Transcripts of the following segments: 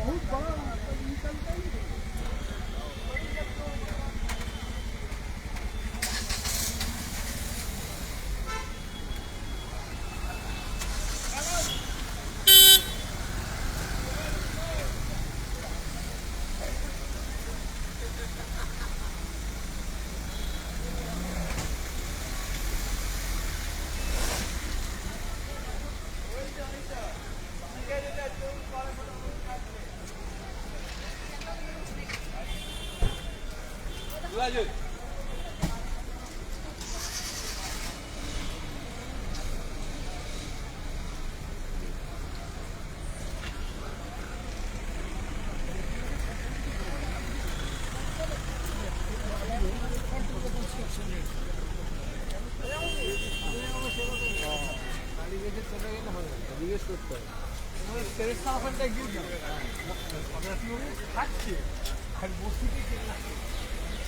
बहुत बड़ा হ্যাঁ শুরু করব এগুলো ঠেলো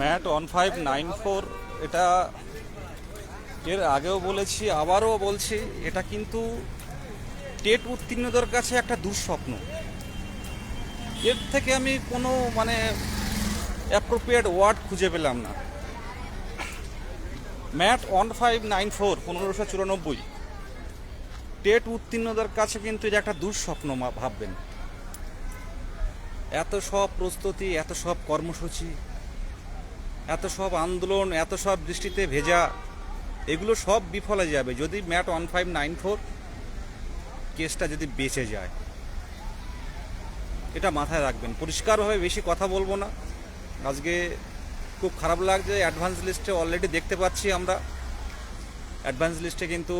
mat one five nine four, এটা এর আগেও বলেছি, আবারও বলছি, এটা কিন্তু টেট উত্তীর্ণদের কাছে একটা দুঃস্বপ্ন। এর থেকে আমি কোনো মানে অ্যাপ্রোপ্রিয়েট ওয়ার্ড খুঁজে পেলাম না। Mat one five nine four, পনেরোশো চুরানব্বই। টেট উত্তীর্ণদের কাছে কিন্তু এটা একটা দুঃস্বপ্ন ভাববেন। এত সব প্রস্তুতি, এত সব কর্মসূচি, এত সব আন্দোলন, এত সব দৃষ্টিতে ভেজা, এগুলো সব বিফলে যাবে যদি mat one five nine four কেসটা যদি বেঁচে যায়। এটা মাথায় রাখবেন। পরিষ্কারভাবে বেশি কথা বলব না। আজকে খুব খারাপ লাগছে অ্যাডভান্স লিস্টে অলরেডি দেখতে পাচ্ছি আমরা। অ্যাডভান্স লিস্টে কিন্তু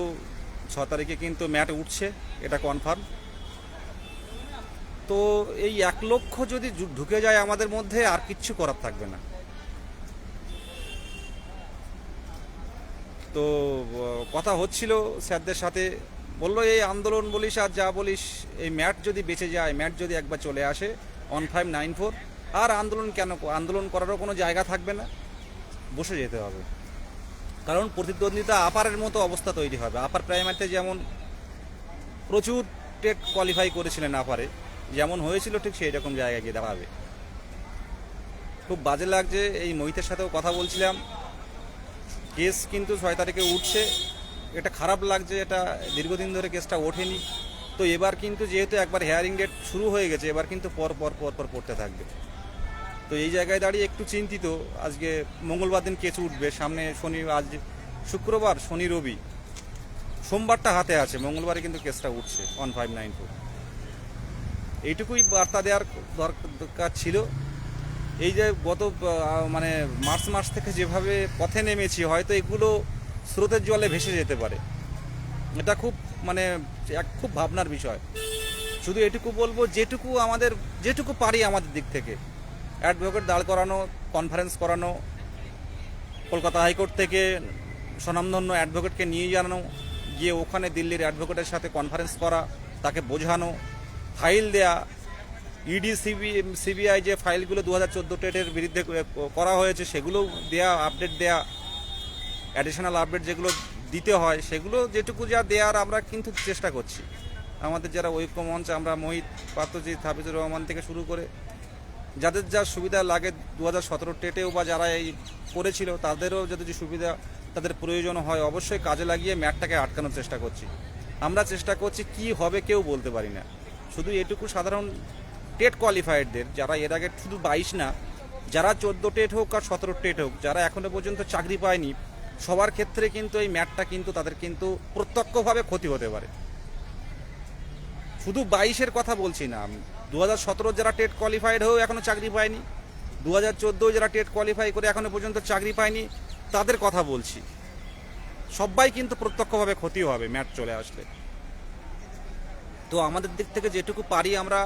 ছ তারিখে কিন্তু ম্যাট উঠছে, এটা কনফার্ম তো এই এক লক্ষ যদি ঢুকে যায় আমাদের মধ্যে, আর কিচ্ছু করার থাকবে না। তো কথা হচ্ছিল স্যারদের সাথে, বলল, এই আন্দোলন বলিস আর যা বলিস, এই ম্যাট যদি বেঁচে যায়, ম্যাট যদি একবার চলে আসে ওয়ান ফাইভ নাইন ফোর আর আন্দোলন কেন, আন্দোলন করারও কোনো জায়গা থাকবে না। বসে যেতে হবে। কারণ প্রতিদ্বন্দ্বিতা আপারের মতো অবস্থা তৈরি হবে। আপার প্রাইমারিতে যেমন প্রচুর টেট কোয়ালিফাই করেছিলেন আপারে যেমন হয়েছিল ঠিক সেই রকম জায়গায় গিয়ে দাঁড়াবে। খুব বাজে লাগছে, এই মহিতের সাথেও কথা বলছিলাম। কেস কিন্তু ছয় তারিখে উঠছে। এটা খারাপ লাগছে, এটা দীর্ঘদিন ধরে কেসটা ওঠেনি। তো এবার কিন্তু যেহেতু একবার হেয়ারিং ডেট শুরু হয়ে গেছে, এবার কিন্তু পর পর পর পর পড়তে থাকবে। তো এই জায়গায় দাঁড়িয়ে একটু চিন্তিত, আজকে মঙ্গলবার দিন কেস উঠবে, সামনে শনি, আজ শুক্রবার, শনি, রবি, সোমবারটা হাতে আছে, মঙ্গলবারে কিন্তু কেসটা উঠছে ওয়ান ফাইভ নাইন ফোর এইটুকুই বার্তা দেওয়ার দরকার ছিল। এই যে গত মানে মার্চ মাস থেকে যেভাবে পথে নেমেছি, হয়তো এগুলো স্রোতের জলে ভেসে যেতে পারে। এটা খুব মানে এক খুব ভাবনার বিষয়। শুধু এটুকু বলব, যেটুকু আমাদের, যেটুকু পারি আমাদের দিক থেকে। অ্যাডভোকেট দাঁড় করানো, কনফারেন্স করানো, কলকাতা হাইকোর্ট থেকে স্বনামধন্য অ্যাডভোকেটকে নিয়ে জানানো, গিয়ে ওখানে দিল্লির অ্যাডভোকেটের সাথে কনফারেন্স করা, তাকে বোঝানো ফাইল দেয়া ইডি সিবি সিবিআই যে ফাইলগুলো দু হাজার চোদ্দ টেটের বিরুদ্ধে করা হয়েছে, সেগুলো দেয়া আপডেট দেয়া অ্যাডিশনাল আপডেট যেগুলো দিতে হয়, সেগুলো যেটুকু যা দেওয়ার আমরা কিন্তু চেষ্টা করছি। আমাদের যারা ঐক্য মঞ্চ আমরা মোহিত পাত্রজিৎ হাফিজুর রহমান থেকে শুরু করে, যাদের যা সুবিধা লাগে দু হাজার সতেরো টেটেও বা যারা এই করেছিল, তাদেরও যদি যে সুবিধা তাদের প্রয়োজন হয়, অবশ্যই কাজে লাগিয়ে ম্যাটটাকে আটকানোর চেষ্টা করছি। আমরা চেষ্টা করছি কি হবে কেউ বলতে পারি না। শুধু এটুকু সাধারণ টেট কোয়ালিফাইডদের যারা এর আগে শুধু বাইশ না, যারা চোদ্দ টেট হোক আর সতেরো টেট হোক, যারা এখনও পর্যন্ত চাকরি পায়নি, সবার ক্ষেত্রে কিন্তু এই ম্যাটটা কিন্তু তাদের কিন্তু প্রত্যক্ষভাবে ক্ষতি হতে পারে। শুধু বাইশের কথা বলছি না আমি দু হাজার সতেরো যারা টেট কোয়ালিফাইড হয়েও এখনও চাকরি পায়নি দু হাজার চোদ্দ যারা টেট কোয়ালিফাই করে এখনও পর্যন্ত চাকরি পায়নি, তাদের কথা বলছি। সবাই কিন্তু প্রত্যক্ষভাবে ক্ষতি হবে ম্যাট চলে আসলে। তো আমাদের দিক থেকে যেটুকু পারি আমরা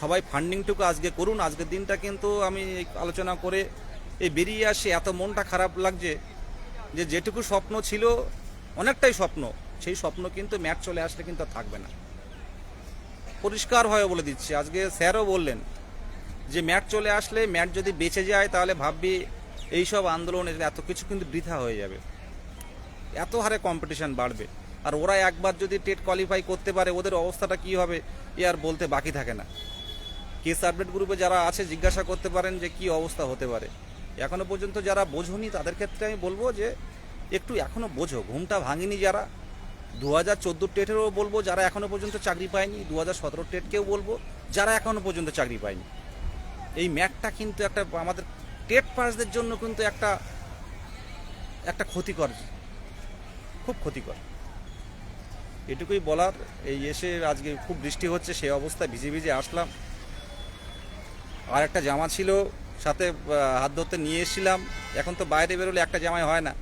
সবাই ফান্ডিংটুকু আজকে করুন। আজকের দিনটা কিন্তু আমি আলোচনা করে এই বেরিয়ে আসি, এত মনটা খারাপ লাগছে যে যেটুকু স্বপ্ন ছিল, অনেকটাই স্বপ্ন। সেই স্বপ্ন কিন্তু ম্যাট চলে আসলে কিন্তু থাকবে না। পরিষ্কার হয় বলে দিচ্ছি। আজকে স্যারও বললেন যে ম্যাট চলে আসলে ম্যাট যদি বেঁচে যায় তাহলে ভাববি এইসব আন্দোলন এত কিছু কিন্তু বৃথা হয়ে যাবে। এত হারে কম্পিটিশন বাড়বে। আর ওরা একবার যদি টেট কোয়ালিফাই করতে পারে, ওদের অবস্থাটা কি হবে, এ আর বলতে বাকি থাকে না। কেস আপডেট গ্রুপে যারা আছে, জিজ্ঞাসা করতে পারেন যে কি অবস্থা হতে পারে। এখনও পর্যন্ত যারা বোঝনি, তাদের ক্ষেত্রে আমি বলব যে, একটু এখনও বোঝো, ঘুমটা ভাঙিনি যারা। দু হাজার চোদ্দ টেটেরও বলব, যারা এখনও পর্যন্ত চাকরি পায়নি দু হাজার সতেরো টেটকেও বলব, যারা এখনও পর্যন্ত চাকরি পায়নি। এই ম্যাটটা কিন্তু একটা, আমাদের টেট পাসদের জন্য কিন্তু একটা একটা ক্ষতিকর, খুব ক্ষতিকর। এটুকুই বলার। এই এসে আজকে খুব বৃষ্টি হচ্ছে, সেই অবস্থায় ভিজে ভিজে আসলাম। আর একটা জামা ছিল, সাথে হাত ধরতে নিয়ে এসেছিলাম। এখন তো বাইরে বেরোলে একটা জামাই হয় না।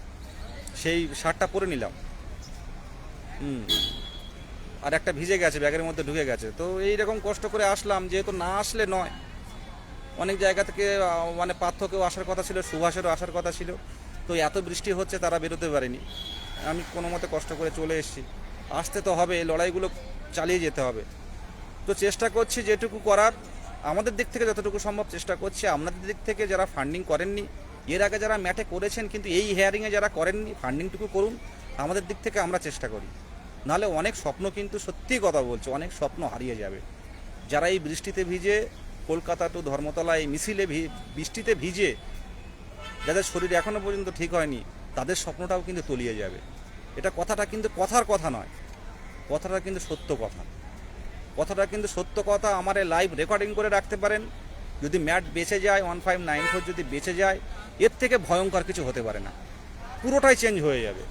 সেই শার্টটা পরে নিলাম। হুম। আর একটা ভিজে গেছে, ব্যাগের মধ্যে ঢুকে গেছে। তো এই রকম কষ্ট করে আসলাম, যেহেতু না আসলে নয়। অনেক জায়গা থেকে মানে পার্থকেও আসার কথা ছিল, সুভাষেরও আসার কথা ছিল। তো এত বৃষ্টি হচ্ছে, তারা বেরোতে পারেনি। আমি কোনো মতে কষ্ট করে চলে এসেছি। আসতে তো হবে, লড়াইগুলো চালিয়ে যেতে হবে। তো চেষ্টা করছি যেটুকু করার, আমাদের দিক থেকে যতটুকু সম্ভব চেষ্টা করছি। আপনাদের দিক থেকে যারা ফান্ডিং করেননি, এর আগে যারা ম্যাটে করেছেন, কিন্তু এই হেয়ারিংয়ে যারা করেননি ফান্ডিংটুকু করুন। আমাদের দিক থেকে আমরা চেষ্টা করি। নাহলে অনেক স্বপ্ন কিন্তু সত্যি কথা বলছে, অনেক স্বপ্ন হারিয়ে যাবে। যারা এই বৃষ্টিতে ভিজে, কলকাতা টু ধর্মতলা এই মিছিলে বৃষ্টিতে ভিজে, যাদের শরীর এখনও পর্যন্ত ঠিক হয়নি, তাদের স্বপ্নটাও কিন্তু তলিয়ে যাবে। এটা কথাটা কিন্তু কথার কথা নয়। কথাটা কিন্তু সত্য কথা। কথাটা কিন্তু সত্য কথা আমার লাইভ রেকর্ডিং করে রাখতে পারেন। যদি ম্যাট বেঁচে যায় ওয়ান ফাইভ নাইন ফোর যদি বেঁচে যায়, এর থেকে ভয়ঙ্কর কিছু হতে পারে না। পুরোটাই চেঞ্জ হয়ে যাবে।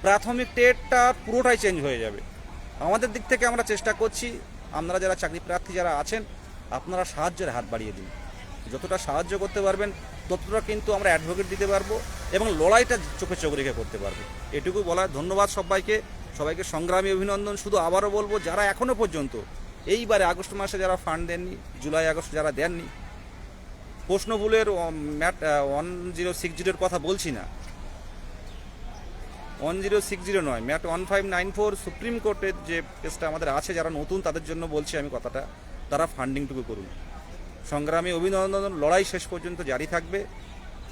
প্রাথমিক টেটটা পুরোটাই চেঞ্জ হয়ে যাবে। আমাদের দিক থেকে আমরা চেষ্টা করছি, আপনারা যারা চাকরি প্রার্থী যারা আছেন, আপনারা সাহায্যের হাত বাড়িয়ে দিন। যতটা সাহায্য করতে পারবেন ততটা কিন্তু আমরা অ্যাডভোকেট দিতে পারব এবং লড়াইটা চোখে চোখ রেখে করতে পারব। এটুকু বলার ধন্যবাদ সবাইকে। সবাইকে সংগ্রামী অভিনন্দন। শুধু আবারও বলব, যারা এখনও পর্যন্ত এইবারে আগস্ট মাসে যারা ফান্ড দেননি, জুলাই, আগস্ট যারা দেননি প্রশ্নগুলোর ম্যাট ওয়ান জিরো সিক্স জিরোর কথা বলছি না। ওয়ান জিরো সিক্স জিরো নয়, mat one five nine four supreme কোর্টের যে কেসটা আমাদের আছে, যারা নতুন, তাদের জন্য বলছি আমি কথাটা। তারা ফান্ডিংটুকু করুন। সংগ্রামী অভিনন্দন লড়াই শেষ পর্যন্ত জারি থাকবে।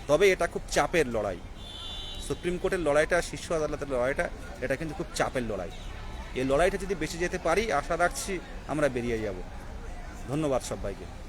তবে এটা খুব চাপের লড়াই। সুপ্রিম কোর্টের লড়াইটা, শীর্ষ আদালতের লড়াইটা, এটা কিন্তু খুব চাপের লড়াই। এই লড়াইটা যদি বেঁচে যেতে পারি, আশা রাখছি আমরা বেরিয়ে যাব। ধন্যবাদ সবাইকে।